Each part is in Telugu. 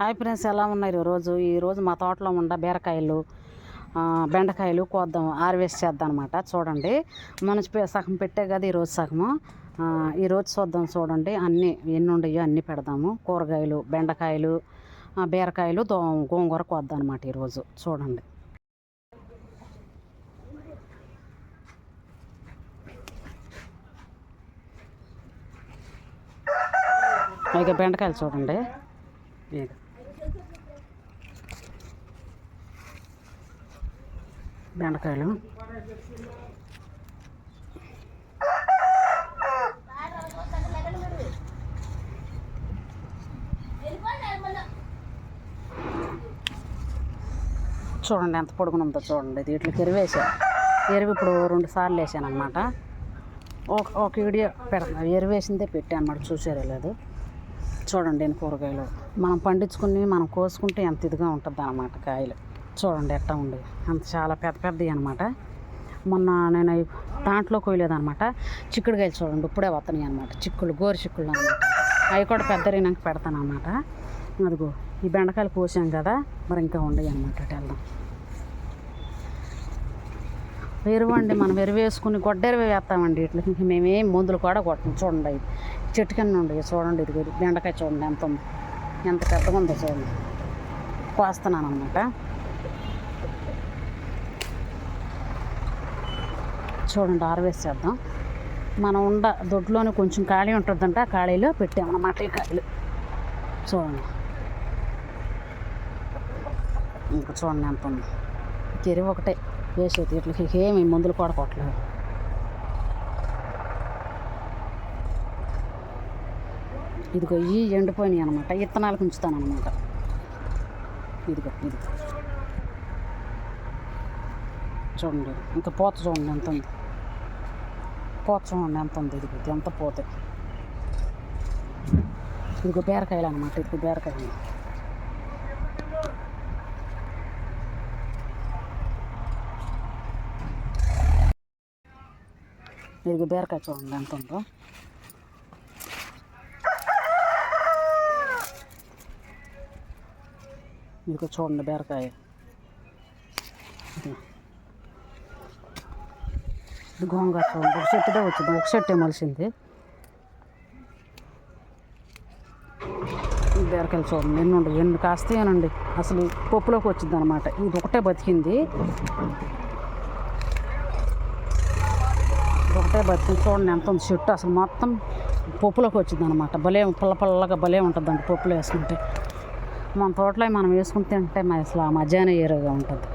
హాయ్ ఫ్రెండ్స్ ఎలా ఉన్నారు ఈరోజు? ఈరోజు మా తోటలో ఉండ బీరకాయలు బెండకాయలు కోద్దాం హార్వెస్ట్ చేద్దాం అనమాట చూడండి మన సగం పెట్టే కదా ఈరోజు సగము. ఈరోజు చూద్దాం చూడండి అన్నీ ఎన్ని ఉండయో అన్నీ పెడదాము. కూరగాయలు బెండకాయలు బీరకాయలు దో గోంగూర కోద్దాం అనమాట ఈరోజు చూడండి. ఇక బెండకాయలు చూడండి. ఇక బెండకాయలు. చూడండి ఎంత పొడుగున ఉందో చూడండి. దీంట్లోకి ఎరువు వేసాను ఎరువు ఇప్పుడు రెండు సార్లు వేసాను అనమాట ఒక ఒక వీడియో పెడతాను ఎరువు వేసిందే పెట్టాను అనమాట చూసారో లేదు. చూడండి కూరగాయలు. మనం పండించుకుని మనం కోసుకుంటే ఎంత ఇదిగా ఉంటుంది అనమాట కాయలు. చూడండి ఎట్టా ఉంది. అంత చాలా పెద్ద పెద్దవి అనమాట మొన్న నేను అవి దాంట్లో కోయలేదనమాట చిక్కుడుకాయలు చూడండి ఇప్పుడే వస్తున్నాయి అనమాట చిక్కులు గోరు చిక్కులు అనమాట అవి కూడా పెద్ద రీనాక పెడతాను అనమాట అదిగో ఈ బెండకాయలు కోసాం కదా మరి ఇంకా ఉండవు అనమాట అటు వెళ్దాం. ఎరువు అండి మనం ఎరువు వేసుకుని గొడ్డెరువు వేస్తామండి ఇట్లా మేమేం మందులు కూడా కొట్టం. చూడండి చెట్టు కింద ఉండవు చూడండి ఇది ఇది బెండకాయ చూడండి ఎంత ఉంది. ఎంత పెద్దగా ఉందో చూడండి. కోస్తున్నాను అనమాట చూడండి ఆరవేసేద్దాం. చేద్దాం మనం ఉండ దొడ్లోనే కొంచెం ఖాళీ ఉంటుందంట ఆ ఖాళీలో పెట్టామన్నమాట ఈ కాయలు చూడండి. ఇంకా చూడండి ఎంత ఉంది. ఎరువు ఒకటే వేసేది ఇట్లకి ఏమి మందులు కూడా కొట్టలేదు. ఇదిగో ఈ ఎండిపోయినాయి అనమాట ఇత్తనాలకు ఉంచుతాను అనమాట ఇదిగో ఇది చూడండి ఇంకా పూత చూడండి ఎంత ఉంది. పూత చూడండి ఎంత ఉంది. ఇది ఎంత పోతే. ఇదిగో బీరకాయలు అనమాట ఇదిగో బీరకాయలు. ఇదిగో బీరకాయ చూడండి ఎంత ఉందో. ఇదిగో చూడండి బీరకాయ. ఇది. గోంగూర చూడండి ఒక చెట్టుదే వచ్చింది. ఒక చెట్టే మలిసింది ఈ బీరకాయలు చూడండి. ఎన్ని ఉండవు ఎన్ని కాస్తాయనండి. అసలు పప్పులోకి వచ్చింది అనమాట ఇది ఒకటే బతికింది. ఒకటే బతికింది. చూడండి ఎంత ఉంది చెట్టు అసలు మొత్తం పప్పులోకి వచ్చింది అనమాట భలే పుల్ల పుల్లగా భలే ఉంటుందండి పప్పులో వేసుకుంటే. మన తోటలో మనం వేసుకుని తింటే అసలు ఆ మధ్యాహ్నం ఏరుగా ఉంటుంది.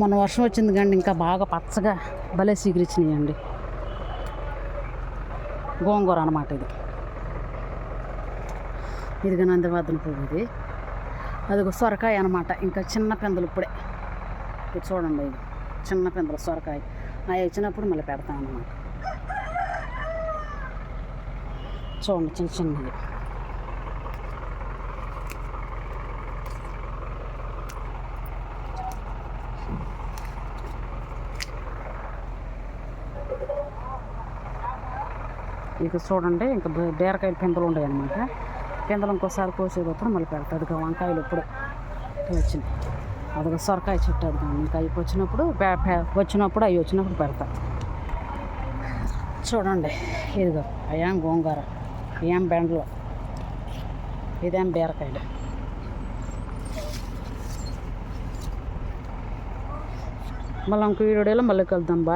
మొన్న వర్షం వచ్చింది కానీ ఇంకా బాగా పచ్చగా భలే సిగిరిచ్చినాయండి గోంగూర అనమాట ఇది. ఇది నందివర్ధన పువ్వు ఇది. అది ఒక సొరకాయ అనమాట ఇంకా చిన్న పెందలు ఇప్పుడే. ఇది చూడండి ఇది. చిన్న పెందలు సొరకాయ. అవి వచ్చినప్పుడు మళ్ళీ పెడతాను అనమాట చూడండి చిన్న చిన్నది ఇక చూడండి ఇంకా బీరకాయలు పిందలు ఉన్నాయి అనమాట పిందలు ఇంకోసారి కోసేటప్పుడు మళ్ళీ పెడతాది వంకాయలు ఇప్పుడు వచ్చినాయి. అదిగో సొరకాయ చెట్టు అది ఇంకా అవి వచ్చినప్పుడు వచ్చినప్పుడు అవి వచ్చినప్పుడు పెడతా. చూడండి ఇదిగో అయ్యాం గోంగూర ఏం బెండలు ఇదేం బీరకాయలు. మళ్ళీ ఇంకో వీడియోలో మళ్ళీ కలుద్దాం. బా